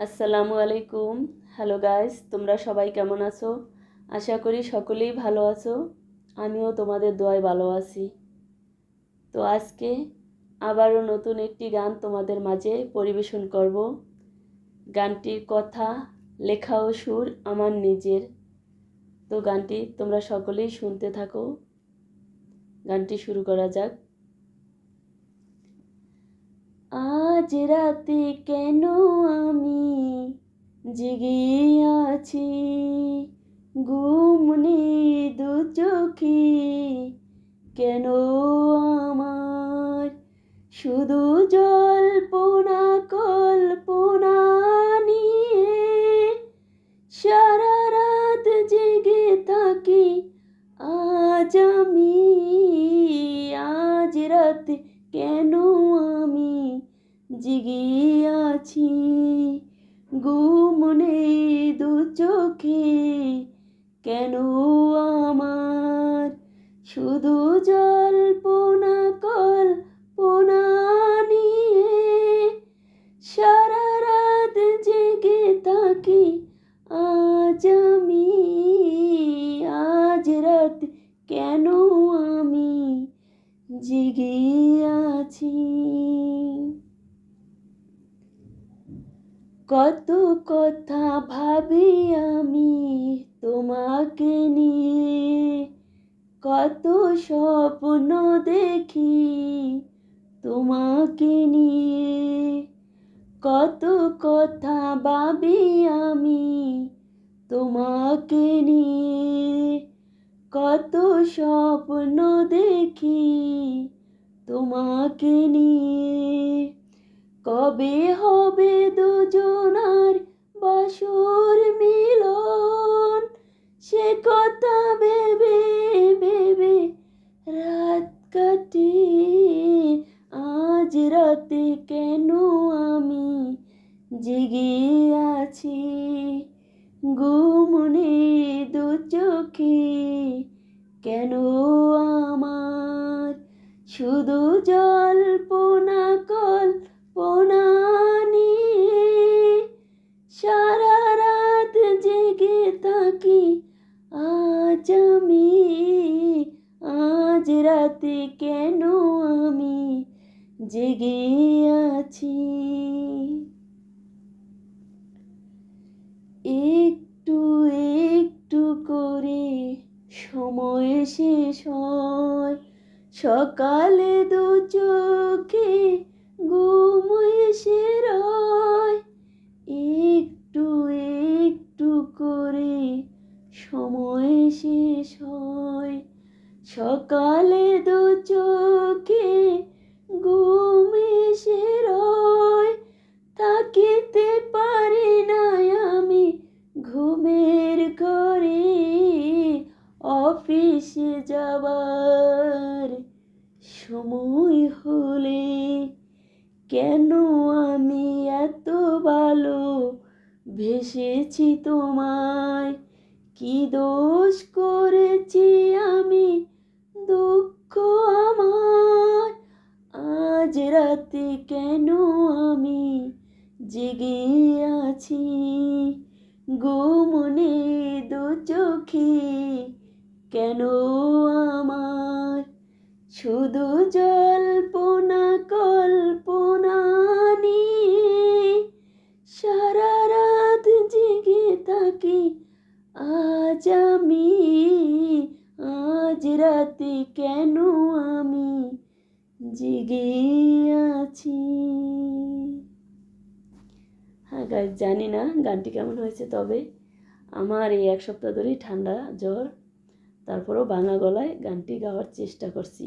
আসসালামু আলাইকুম। Hello guys তোমরা সবাই কেমন আছো? আশা করি সকলেই ভালো আছো। আমিও তোমাদের দোয়ায় ভালো আছি। তো আজকে আবারও নতুন একটি গান তোমাদের মাঝে পরিবেশন করব। গানটির কথা, লেখা ও সুর আমার নিজের। তো গানটি তোমরা সকলেই শুনতে থাকো। গানটি শুরু করা যাক। আজ রাতে কেন আমি জেগে আছি? ঘুম নেই দু চোখে কেন আমার? শুধু জল্পনা, কল্পনা নিয়ে সারা রাত জেগে থাকি, আজ আমি, আজ রাতে কেন জেগে আছি ঘুম নেই দু চোখে, কেন আমার? শুধু জল্পনা কল্পনা নিয়ে সারা রাত জেগে থাকি, আজ আমি, আজ রাত কেন আমি জেগে আছি কত কথা ভাবি আমি তোমাকে নিয়ে। কত স্বপ্ন দেখি তোমাকে নিয়ে। কত কথা ভাবি আমি তোমাকে নিয়ে। কত স্বপ্ন দেখি তোমাকে নিয়ে। কবে হবে দুজনার বাসর মিলন? সে কথা ভেবে ভেবে রাত কাটি। আজ রাতে কেন আমি জেগে আছি? ঘুম নেই দু চোখে কেন আমার শুধু জল্পনা রাতে কেন আমি জেগে আছি? একটু একটু করে সময় শেষ হয়, সকালে দু চোখে ঘুম এসে রয়। একটু একটু করে সময় সকালে দু চোখে ঘুম এসে রয়। থাকিতে পারি না আমি ঘুমের ঘরে। অফিসে যাবার সময় হলে কেন আমি এত ভালো ভেসেছি তোমায়? কি দোষ করেছি? রাতে কেন আমি জেগে আছি? ঘুমনে দু চোখে কেন আমার? শুধু জল্পনা, কল্পনা নিয়ে সারা রাত জেগে থাকি। আজ আমি, আজ রাতে কেন আমি জেগে আছি। হ্যাঁ গাছ জানি না গানটি কেমন হয়েছে, তবে আমার এই এক সপ্তাহ ধরেই ঠান্ডা, জ্বর, তারপরেও বাঙা গলায় গানটি গাওয়ার চেষ্টা করছি।